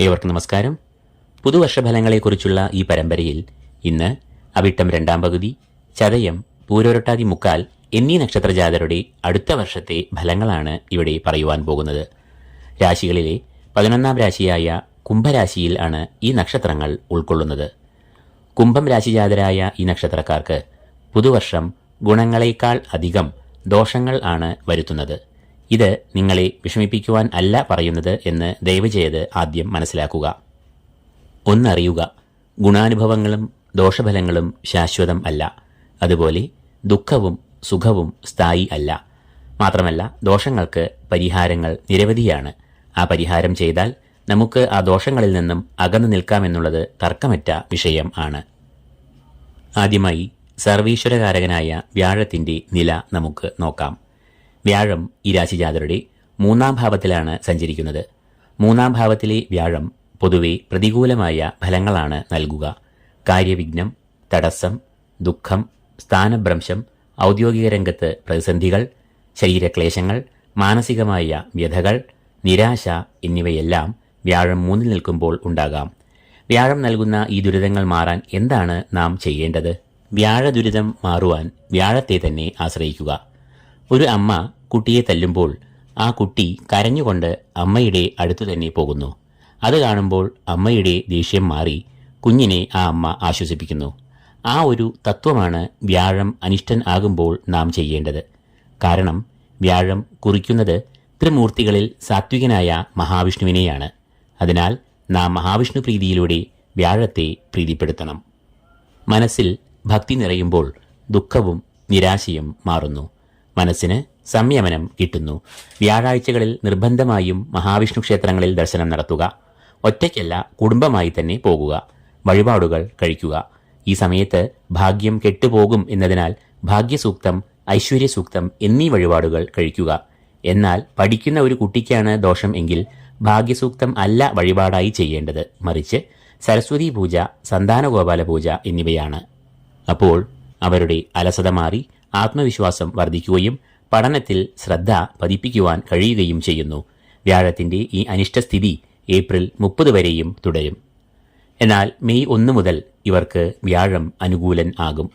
ഏവർക്കും നമസ്കാരം. പുതുവർഷഫലങ്ങളെക്കുറിച്ചുള്ള ഈ പരമ്പരയിൽ ഇന്ന് അവിട്ടം രണ്ടാം പകുതി ചതയം പൂരോരട്ടാതി മുക്കാൽ എന്നീ നക്ഷത്രജാതരുടെ അടുത്ത വർഷത്തെ ഫലങ്ങളാണ് ഇവിടെ പറയുവാൻ പോകുന്നത്. രാശികളിലെ പതിനൊന്നാം രാശിയായ കുംഭരാശിയിൽ ആണ് ഈ നക്ഷത്രങ്ങൾ ഉൾക്കൊള്ളുന്നത്. കുംഭം രാശിജാതരായ ഈ നക്ഷത്രക്കാർക്ക് പുതുവർഷം ഗുണങ്ങളേക്കാൾ അധികം ദോഷങ്ങൾ ആണ് വരുത്തുന്നത്. ഇത് നിങ്ങളെ വിഷമിപ്പിക്കുവാൻ അല്ല പറയുന്നത് എന്ന് ദയവ് ചെയ്ത് ആദ്യം മനസ്സിലാക്കുക. ഒന്നറിയുക ഗുണാനുഭവങ്ങളും ദോഷഫലങ്ങളും ശാശ്വതം അല്ല. അതുപോലെ ദുഃഖവും സുഖവും സ്ഥായി അല്ല. മാത്രമല്ല ദോഷങ്ങൾക്ക് പരിഹാരങ്ങൾ നിരവധിയാണ്. ആ പരിഹാരം ചെയ്താൽ നമുക്ക് ആ ദോഷങ്ങളിൽ നിന്നും അകന്നു നിൽക്കാമെന്നുള്ളത് തർക്കമറ്റ വിഷയം ആണ്. ആദ്യമായി സർവീശ്വരകാരകനായ വ്യാഴത്തിന്റെ നില നമുക്ക് നോക്കാം. വ്യാഴം ഈ രാശി ജാതരുടെ മൂന്നാം ഭാവത്തിലാണ് സഞ്ചരിക്കുന്നത്. മൂന്നാം ഭാവത്തിലെ വ്യാഴം പൊതുവെ പ്രതികൂലമായ ഫലങ്ങളാണ് നൽകുക. കാര്യവിഘ്നം തടസ്സം ദുഃഖം സ്ഥാനഭ്രംശം ഔദ്യോഗിക രംഗത്ത് പ്രതിസന്ധികൾ ശരീരക്ലേശങ്ങൾ മാനസികമായ വ്യഥകൾ നിരാശ എന്നിവയെല്ലാം വ്യാഴം മൂന്നിൽ നിൽക്കുമ്പോൾ ഉണ്ടാകാം. വ്യാഴം നൽകുന്ന ഈ ദുരിതങ്ങൾ മാറാൻ എന്താണ് നാം ചെയ്യേണ്ടത്? വ്യാഴ ദുരിതം മാറുവാൻ വ്യാഴത്തെ തന്നെ ആശ്രയിക്കുക. ഒരു അമ്മ കുട്ടിയെ തല്ലുമ്പോൾ ആ കുട്ടി കരഞ്ഞുകൊണ്ട് അമ്മയുടെ അടുത്തു തന്നെ പോകുന്നു. അത് കാണുമ്പോൾ അമ്മയുടെ ദേഷ്യം മാറി കുഞ്ഞിനെ ആ അമ്മ ആശ്വസിപ്പിക്കുന്നു. ആ ഒരു തത്വമാണ് വ്യാഴം അനിഷ്ടൻ ആകുമ്പോൾ നാം ചെയ്യേണ്ടത്. കാരണം വ്യാഴം കുറിക്കുന്നത് ത്രിമൂർത്തികളിൽ സാത്വികനായ മഹാവിഷ്ണുവിനെയാണ്. അതിനാൽ നാം മഹാവിഷ്ണു പ്രീതിയിലൂടെ വ്യാഴത്തെ പ്രീതിപ്പെടുത്തണം. മനസ്സിൽ ഭക്തി നിറയുമ്പോൾ ദുഃഖവും നിരാശയും മാറുന്നു. മനസ്സിന് സംയമനം കിട്ടുന്നു. വ്യാഴാഴ്ചകളിൽ നിർബന്ധമായും മഹാവിഷ്ണു ക്ഷേത്രങ്ങളിൽ ദർശനം നടത്തുക. ഒറ്റയ്ക്കല്ല കുടുംബമായി തന്നെ പോകുക. വഴിപാടുകൾ കഴിക്കുക. ഈ സമയത്ത് ഭാഗ്യം കെട്ടുപോകും എന്നതിനാൽ ഭാഗ്യസൂക്തം ഐശ്വര്യസൂക്തം എന്നീ വഴിപാടുകൾ കഴിക്കുക. എന്നാൽ പഠിക്കുന്ന ഒരു കുട്ടിക്കാണ് ദോഷം എങ്കിൽ ഭാഗ്യസൂക്തം അല്ല വഴിപാടായി ചെയ്യേണ്ടത്. മറിച്ച് സരസ്വതി പൂജ സന്താനഗോപാല പൂജ എന്നിവയാണ്. അപ്പോൾ അവരുടെ അലസത മാറി ആത്മവിശ്വാസം വർദ്ധിക്കുകയും പഠനത്തിൽ ശ്രദ്ധ പതിപ്പിക്കുവാൻ കഴിയുകയും ചെയ്യുന്നു. വ്യാഴത്തിന്റെ ഈ അനിഷ്ടസ്ഥിതി ഏപ്രിൽ മുപ്പത് വരെയും തുടരും. എന്നാൽ മെയ് ഒന്ന് മുതൽ ഇവർക്ക് വ്യാഴം അനുകൂലൻ ആകും.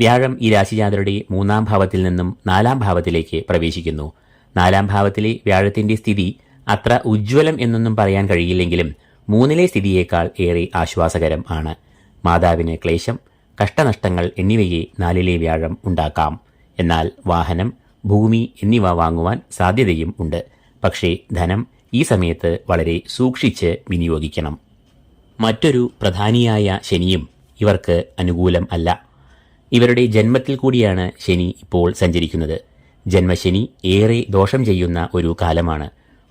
വ്യാഴം ഈ രാശിജാതരുടെ മൂന്നാം ഭാവത്തിൽ നിന്നും നാലാം ഭാവത്തിലേക്ക് പ്രവേശിക്കുന്നു. നാലാം ഭാവത്തിലെ വ്യാഴത്തിന്റെ സ്ഥിതി അത്ര ഉജ്ജ്വലം എന്നൊന്നും പറയാൻ കഴിയില്ലെങ്കിലും മൂന്നിലെ സ്ഥിതിയേക്കാൾ ഏറെ ആശ്വാസകരം ആണ്. മാതാവിന് ക്ലേശം കഷ്ടനഷ്ടങ്ങൾ എന്നിവയെ നാലിലെ വ്യാഴം ഉണ്ടാക്കാം. എന്നാൽ വാഹനം ഭൂമി എന്നിവ വാങ്ങുവാൻ സാധ്യതയും ഉണ്ട്. പക്ഷേ ധനം ഈ സമയത്ത് വളരെ സൂക്ഷിച്ച് വിനിയോഗിക്കണം. മറ്റൊരു പ്രധാനിയായ ശനിയും ഇവർക്ക് അനുകൂലം അല്ല. ഇവരുടെ ജന്മത്തിൽ കൂടിയാണ് ശനി ഇപ്പോൾ സഞ്ചരിക്കുന്നത്. ജന്മശനി ഏറെ ദോഷം ചെയ്യുന്ന ഒരു കാലമാണ്.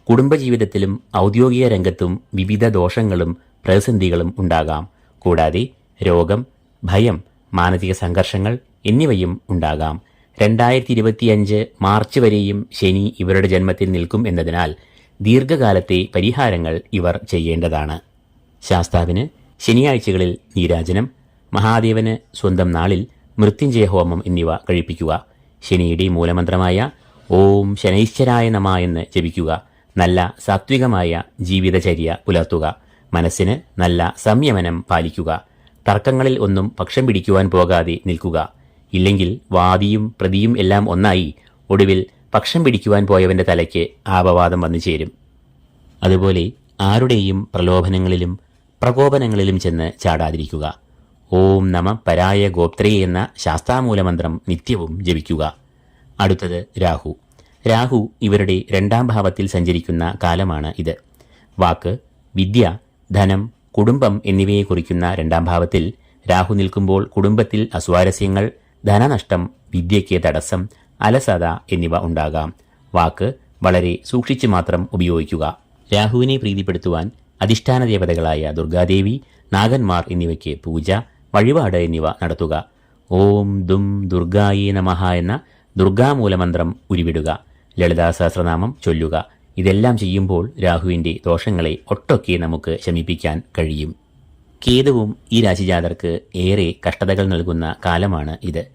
കുടുംബജീവിതത്തിലും ഔദ്യോഗിക രംഗത്തും വിവിധ ദോഷങ്ങളും പ്രതിസന്ധികളും ഉണ്ടാകാം. കൂടാതെ രോഗം ഭയം മാനസിക സംഘർഷങ്ങൾ എന്നിവയും ഉണ്ടാകാം. രണ്ടായിരത്തി ഇരുപത്തിയഞ്ച് മാർച്ച് വരെയും ശനി ഇവരുടെ ജന്മത്തിൽ നിൽക്കും എന്നതിനാൽ ദീർഘകാലത്തെ പരിഹാരങ്ങൾ ഇവർ ചെയ്യേണ്ടതാണ്. ശാസ്താവിന് ശനിയാഴ്ചകളിൽ നീരാജനം മഹാദേവന് സ്വന്തം നാളിൽ മൃത്യുഞ്ജയ ഹോമം എന്നിവ കഴിപ്പിക്കുക. ശനിയുടെ മൂലമന്ത്രമായ ഓം ശനൈശ്വരായ നമ എന്ന് ജപിക്കുക. നല്ല സാത്വികമായ ജീവിതചര്യ പുലർത്തുക. മനസ്സിന് നല്ല സംയമനം പാലിക്കുക. തർക്കങ്ങളിൽ ഒന്നും പക്ഷം പിടിക്കുവാൻ പോകാതെ നിൽക്കുക. ഇല്ലെങ്കിൽ വാദിയും പ്രതിയും എല്ലാം ഒന്നായി ഒടുവിൽ പക്ഷം പിടിക്കുവാൻ പോയവന്റെ തലയ്ക്ക് ആപവാദം വന്നു ചേരും. അതുപോലെ ആരുടെയും പ്രലോഭനങ്ങളിലും പ്രകോപനങ്ങളിലും ചെന്ന് ചാടാതിരിക്കുക. ഓം നമ പരായ ഗോപ്ത്രേ എന്ന ശാസ്താമൂലമന്ത്രം നിത്യവും ജപിക്കുക. അടുത്തത് രാഹു. രാഹു ഇവരുടെ രണ്ടാം ഭാവത്തിൽ സഞ്ചരിക്കുന്ന കാലമാണ് ഇത്. വാക്ക് വിദ്യ ധനം കുടുംബം എന്നിവയെ കുറിക്കുന്ന രണ്ടാം ഭാവത്തിൽ രാഹു നിൽക്കുമ്പോൾ കുടുംബത്തിൽ അസ്വാരസ്യങ്ങൾ ധനനഷ്ടം വിദ്യയ്ക്ക് തടസ്സം അലസത എന്നിവ ഉണ്ടാകാം. വാക്ക് വളരെ സൂക്ഷിച്ചു മാത്രം ഉപയോഗിക്കുക. രാഹുവിനെ പ്രീതിപ്പെടുത്തുവാൻ അധിഷ്ഠാന ദേവതകളായ ദുർഗാദേവി നാഗന്മാർ എന്നിവയ്ക്ക് പൂജ വഴിപാട് എന്നിവ നടത്തുക. ഓം ദും ദുർഗായേ നമഃ എന്ന ദുർഗാമൂലമന്ത്രം ഉരുവിടുക. ലളിതാ സഹസ്രനാമം ചൊല്ലുക. ഇതെല്ലാം ചെയ്യുമ്പോൾ രാഹുവിന്റെ ദോഷങ്ങളെ ഒട്ടൊക്കെ നമുക്ക് ശമിപ്പിക്കാൻ കഴിയും. കേതുവും ഈ രാശിജാതർക്ക് ഏറെ കഷ്ടതകൾ നൽകുന്ന കാലമാണ് ഇത്.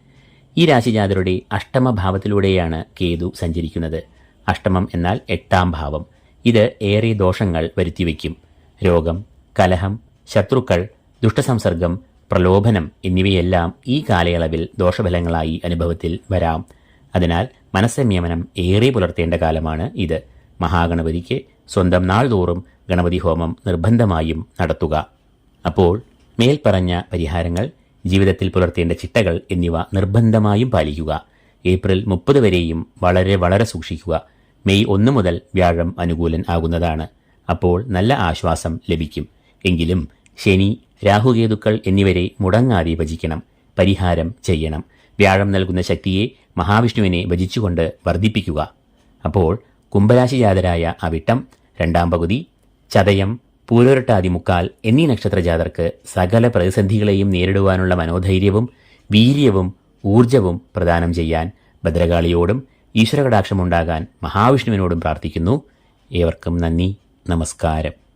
ഈ രാശിജാതരുടെ അഷ്ടമഭാവത്തിലൂടെയാണ് കേതു സഞ്ചരിക്കുന്നത്. അഷ്ടമം എന്നാൽ എട്ടാം ഭാവം. ഇത് ഏറെ ദോഷങ്ങൾ വരുത്തിവെക്കും. രോഗം കലഹം ശത്രുക്കൾ ദുഷ്ടസംസർഗം പ്രലോഭനം എന്നിവയെല്ലാം ഈ കാലയളവിൽ ദോഷഫലങ്ങളായി അനുഭവത്തിൽ വരാം. അതിനാൽ മനസ്സംയമനം ഏറെ പുലർത്തേണ്ട കാലമാണ് ഇത്. മഹാഗണപതിക്ക് സ്വന്തം നാൾ തോറും ഗണപതി ഹോമം നിർബന്ധമായും നടത്തുക. അപ്പോൾ മേൽപ്പറഞ്ഞ പരിഹാരങ്ങൾ ജീവിതത്തിൽ പുലർത്തേണ്ട ചിട്ടകൾ എന്നിവ നിർബന്ധമായും പാലിക്കുക. ഏപ്രിൽ മുപ്പത് വരെയും വളരെ വളരെ സൂക്ഷിക്കുക. മെയ് ഒന്ന് മുതൽ വ്യാഴം അനുകൂലൻ ആകുന്നതാണ്. അപ്പോൾ നല്ല ആശ്വാസം ലഭിക്കും. എങ്കിലും ശനി രാഹുകേതുക്കൾ എന്നിവരെ മുടങ്ങാതെ ഭജിക്കണം. പരിഹാരം ചെയ്യണം. വ്യാഴം നൽകുന്ന ശക്തിയെ മഹാവിഷ്ണുവിനെ ഭജിച്ചുകൊണ്ട് വർദ്ധിപ്പിക്കുക. അപ്പോൾ കുംഭരാശി ജാതരായ അവിട്ടം രണ്ടാം പകുതി ചതയം പൂരോരട്ടാതി മുക്കാൽ എന്നീ നക്ഷത്രജാതർക്ക് സകല പ്രതിസന്ധികളെയും നേരിടുവാനുള്ള മനോധൈര്യവും വീര്യവും ഊർജവും പ്രദാനം ചെയ്യാൻ ഭദ്രകാളിയോടും ഈശ്വരകടാക്ഷമുണ്ടാകാൻ മഹാവിഷ്ണുവിനോടും പ്രാർത്ഥിക്കുന്നു. ഏവർക്കും നന്ദി. നമസ്കാരം.